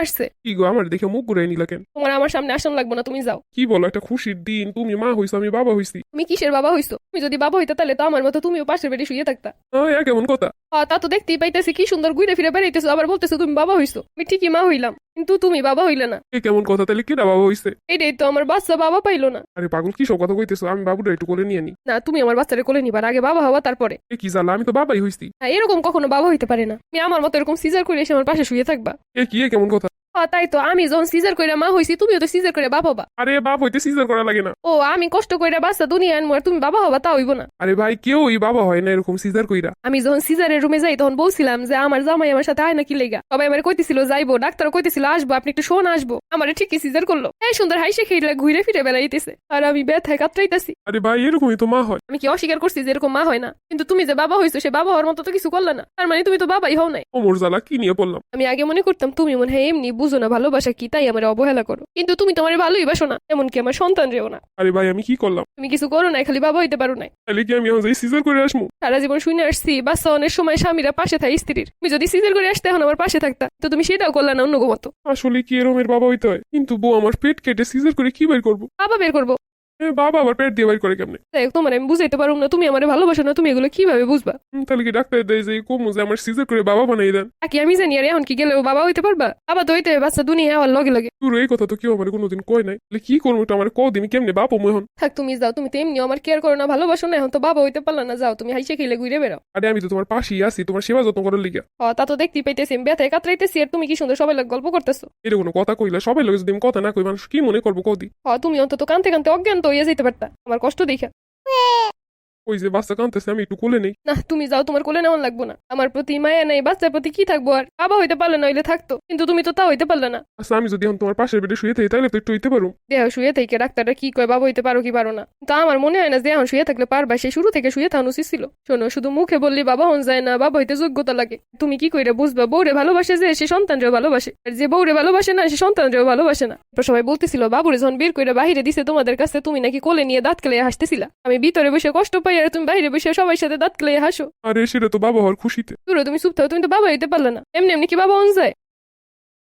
আসছে। কি গো আমার দেখে মুখ ঘুরে নিলা কেন? তোমার আমার সামনে আসন লাগবো না তুমি যাও। কি বলো একটা খুশির দিন। তুমি মা হইছো আমি বাবা হইছি। তুমি কিসের বাবা হইছো? তুমি যদি বাবা হইতে তাহলে তো আমার মতো তুমিও পাশের বেডে শুয়ে থাকতা। কেমন কথা? হ্যাঁ তা তো দেখতেই পাইতেছি কি সুন্দর ঘুরে ফিরে বেড়াইতেছো আবার বলতেছো তুমি বাবা হইছো। আমি ঠিকই মা হইলাম কিন্তু তুমি বাবা হইলে না। এ কেমন কথা তাহলে কেটা বাবা হইছে? এটাই তো আমার বাচ্চা বাবা পাইলো না। আরে পাগল কি সব কথা কইতেছো? আমি বাবুটা একটু কোলে নিয়ে নি। না তুমি আমার বাচ্চারে কোলে নিবার আগে বাবা হওয়া তারপরে। এ কি জানা আমি তো বাবাই হইছি। না এরকম কখনো বাবা হইতে পারে না। তুমি আমার মতো এরকম সিজার করে এসে আমার পাশে শুয়ে থাকবা। এ কি এ কেমন কথা? হ্যাঁ তাই তো আমি যখন সিজার করে মা হইছি তুমিও তো সিজার করে বাবা হবা। আরে বাপ হইতে সিজার করা লাগে না। ও আমি কষ্ট করে বাচ্চা দুনিয়া আনব আর তুমি বাবা হবা তা হইব না। আরে ভাই কেউই বাবা হয় না এরকম সিজার কইরা। আমি যখন সিজারের রুমে যাই তখন বলছিলাম যে আমার জামাই আমার সাথে আয় না কি লেগা? সবাই আমার কইতেছিল যাইবো। ডাক্তার কইতেছিল আসব আপনি একটু শোন আসব। আমার ঠিকই সিজার করল। এই সুন্দর হাইসে খেয়ে ঘুরে ফিরে বেড়াইতেছে আর আমি ব্যথায় কাতরাইতেছি। আরে ভাই এরকমই তো মা হয়। আমি কি অস্বীকার করছি যে এরকম মা হয় না? কিন্তু তুমি যে বাবা হইছো সে বাবা হওয়ার মতো তো কিছু করলে না। তার মানে তুমি তো বাবাই হও নাই। ওমর জালা কি নিয়ে পড়লাম আমি আগে মনে করতাম তুমি মনে হয় এমনি বুঝো না ভালোবাসা কি? তাই আমার অবহেলা করো। কিন্তু তুমি তোমার ভালোই বাসো না এমনকি আমার সন্তান রেও না। আরে ভাই আমি কি করলাম? তুমি কিছু করো না খালি বাবা হইতে পারো না তাহলে কি আমি এখন যাই সিজার করে আসব? সারা জীবন শুনে আসছি বাচ্চা অনেক সময় স্বামীরা পাশে থাকে স্ত্রীর। তুমি যদি সিজার করে আসতে এখন আমার পাশে থাকতা তো তুমি সেটাও করলা না অন্য মতো। আসলে কি এরমের বাবা হইতে হয়? কিন্তু বউ আমার পেট কেটে সিজার করে কি বের করব? বাবা বের করব। বাবা আবার পেট দিয়ে বের করে কেমনে? হোক, তোমার আমি বুঝাইতে পারব না তুমি আমার ভালোবাসো না তুমি এগুলো কীভাবে বুঝবা? তাহলে কি ডাক্তার দেয় যে কমু যে আমার সিজার করে বাবা বানাই দেন? আকি আমি জানি আর এখন কি গেলেও বাবা হইতে পারবা? বাবা তো হইতে বাচ্চা দুনিয়া হওয়ার লগে লগে। তোর এই কথা তো কেউ আমার কোনোদিন কয় নাই। তাহলে কি করব এটা আমার কদিন কেমনে বাপ এখন? থাক তুমি যাও তুমি তো এমনি আমার কেয়ার করো না ভালোবাসো না এখন তো বাবা হইতে পারলা না যাও তুমি হাইসে খেলে ঘুরে বেরো আরে আমি তো তোমার পাশেই আছি তোমার সেবা যত্ন করার লিগা। হ তা তো দেখতেই পাইতেছি ব্যথায় কাতরাইতেছি আর তুমি কি সুন্দর সবাই লোক গল্প করতেছো? এটা কোনো কথা কইলা সবাই লোক যদি কথা না কই মানুষ কি মনে করব কদি হ তুমি অন্তত কানতে কানতে অজ্ঞান তো হইয়া যেতে পারতা আমার কষ্ট দেখা ওই যে বাচ্চা কাঁদতেছে আমি একটু কোলে নেই। না তুমি যাও তোমার কোলে নেওয়ান লাগবো না। আমার প্রতি মায়া নেই বাচ্চার প্রতি কি থাকব আর? বাবা হইতে পারলে না হইলে থাকতো কিন্তু তুমি তো তা হইতে পারলে না। আচ্ছা আমি যদি এখন তোমার পাশের বেডে শুয়ে থাকি তাহলে তো একটু হইতে পারো। দেহ শুয়ে থেকে ডাক্তাররা কি কয় বাবা হইতে পারো কি পারো না। তো আমার মনে হয় না যে এখন শুয়ে থাকলে পারবা সে শুরু থেকে শুয়ে থাকানো উচিত ছিল। শোনো শুধু মুখে বললি বাবা হন যায় না বাবা হইতে যোগ্যতা লাগে। তুমি কি কইরে বুঝবা বউরে ভালোবাসে যে সে সন্তানরেও ভালোবাসে আর যে বউরে ভালোবাসে না সে সন্তানরেও ভালোবাসে না। তারপর সবাই বলতেছিল বাবুরে যখন বের করে বাহিরে দিছে তোমাদের কাছে তুমি নাকি কোলে নিয়ে দাঁত কেলে হাসতেছিলা? আমি ভিতরে বসে কষ্ট পাই আর তুমি বাইরে বসে সবাই সাথে দাঁত কেলে হাসো। আরে সেটা তো বাবা হওয়ার খুশিতে। তুমি চুপ থাকো তুমি তো বাবা হইতে পারলে না। এমনি এমনি কি বাবা অন যায়?